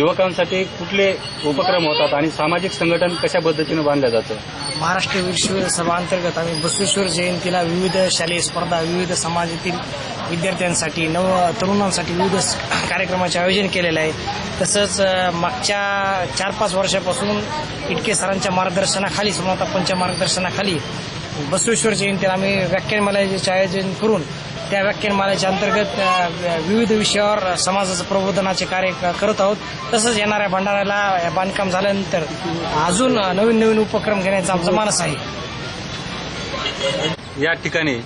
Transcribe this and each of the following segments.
युवकांसाठी कुठले उपक्रम होतात आणि सामाजिक संघटन कशा पद्धतीनं बांधलं जातं? महाराष्ट्र विश्व सभा अंतर्गत आम्ही बसवेश्वर जयंतीला विविध शालेय स्पर्धा विविध समाजातील विद्यार्थ्यांसाठी नव तरुणांसाठी विविध कार्यक्रमाचे आयोजन केलेलं आहे. तसंच मागच्या चार पाच वर्षापासून इटके सरांच्या मार्गदर्शनाखाली समतापंच्या मार्गदर्शनाखाली बसवेश्वर जयंतीला आम्ही व्याख्यानमालाचे आयोजन करून त्या व्याख्यानमालेच्या अंतर्गत विविध विषयावर समाजाचं प्रबोधनाचे कार्य करत आहोत. तसंच येणाऱ्या भंडाऱ्याला बांधकाम झाल्यानंतर अजून नवीन नवीन उपक्रम घेण्याचा आमचा मानस आहे. या ठिकाणी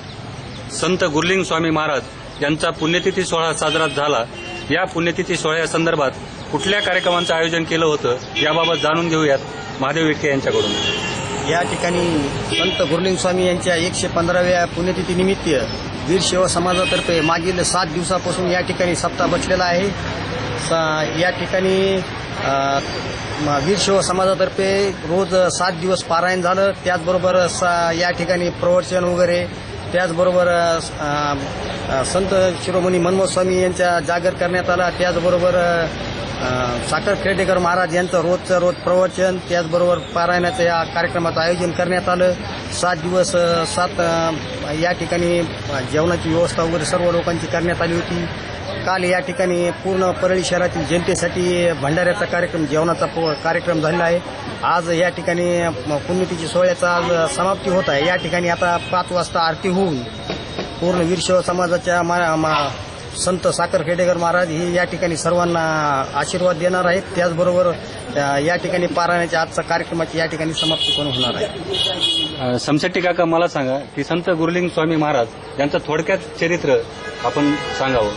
संत गुरलिंग स्वामी महाराज यांचा पुण्यतिथी सोहळा साजरा झाला. या पुण्यतिथी सोहळ्यासंदर्भात कुठल्या कार्यक्रमांचं आयोजन केलं होतं याबाबत जाणून घेऊयात महादेव विखे यांच्याकडून. या ठिकाणी संत गुरुलिंग स्वामी यांच्या एकशे पंधराव्या पुण्यतिथी निमित्त वीर सेवा समाजातर्फे मागील सात दिवसापासून या ठिकाणी सप्ताह बसलेला आहे. स- या ठिकाणी वीर सेवा समाजातर्फे रोज सात दिवस पारायण झालं. त्याचबरोबर स- या ठिकाणी प्रवचन वगैरे त्याचबरोबर संत शिरोमणी मनमोहन स्वामी यांचा जागर करण्यात आला. त्याचबरोबर साखर खेडेकर महाराज यांचं रोजचं रोज प्रवचन त्याचबरोबर पारायणाचं या कार्यक्रमाचं आयोजन करण्यात आलं. सात दिवस सात या ठिकाणी जेवणाची व्यवस्था वगैरे सर्व लोकांची करण्यात आली होती. काल या ठिकाणी पूर्ण परळी शहरातील जनतेसाठी भंडाऱ्याचा कार्यक्रम जेवणाचा प- कार्यक्रम झालेला आहे. आज या ठिकाणी पुण्यतिथी सोहळ्याचा आज समाप्ती होत आहे. या ठिकाणी आता पाच वाजता आरती होऊन पूर्ण वीरशैव समाजाच्या मा- मा- संत साखर खेडेकर महाराज हे या ठिकाणी सर्वांना आशीर्वाद देणार आहेत. त्याचबरोबर या ठिकाणी पारायणाच्या आजचा कार्यक्रमाची या ठिकाणी समाप्ती पण होणार आहे. समशेट्टी काका मला सांगा की संत गुरलिंग स्वामी महाराज यांचं थोडक्यात चरित्र आपण सांगावं.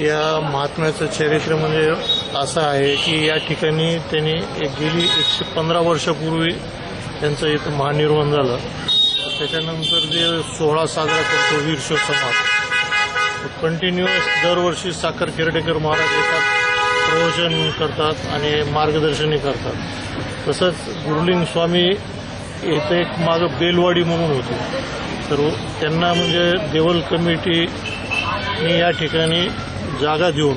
या महात्म्याचं चरित्र म्हणजे असं आहे की या ठिकाणी त्यांनी एक गेली एकशे पंधरा वर्षापूर्वी त्यांचं इथं महानिर्वाण झालं. त्याच्यानंतर जे सोहळा साजरा करतो वीरशोध समाज कंटिन्युअस दरवर्षी साखर खेर्डेकर महाराज येतात प्रवचन करतात आणि मार्गदर्शनही करतात. तसंच गुरुलिंग स्वामी येथे एक मागं बेलवाडी म्हणून होती. तर त्यांना म्हणजे देवल कमिटीने या ठिकाणी जागा देऊन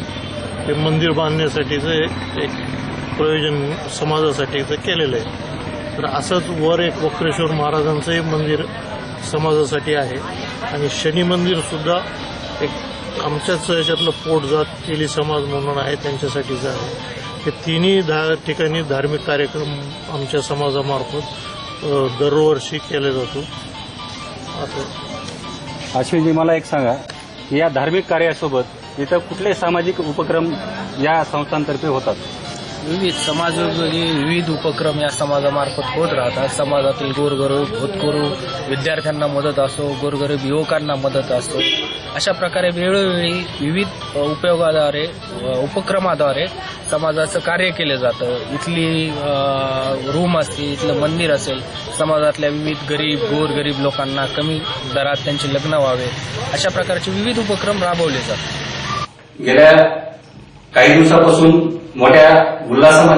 हे मंदिर बांधण्यासाठीचं एक प्रयोजन समाजासाठीचं केलेलं आहे. तर असंच वर एक वक्रेश्वर महाराजांचंही मंदिर समाजासाठी आहे. आणि शनी मंदिर सुद्धा एक आमच्याच याच्यातलं पोटजात केली समाज म्हणून आहे त्यांच्यासाठीच आहे हे तिन्ही धा ठिकाणी धार्मिक कार्यक्रम आमच्या समाजामार्फत दरवर्षी केला जातो. असं. अश्विनजी मला एक सांगा. या धार्मिक कार्यासोबत इथं कुठले सामाजिक उपक्रम या संस्थांतर्फे होतात? विविध समाजोपयोगी विविध उपक्रम या समाजामार्फत होत राहतात. समाजातील गोरगरीब भूतगुरू विद्यार्थ्यांना मदत असो गोरगरीब युवकांना मदत असो अशा प्रकारे वेळोवेळी विविध उपयोगाद्वारे उपक्रमाद्वारे समाजाचं कार्य केलं जातं. इथली रूम असते इथलं मंदिर असेल समाजातल्या विविध गरीब गोरगरीब लोकांना कमी दरात त्यांचे लग्न व्हावे अशा प्रकारचे विविध उपक्रम राबवले जातात. गेल्या काही दिवसापासून मोठ्या उल्हासामध्ये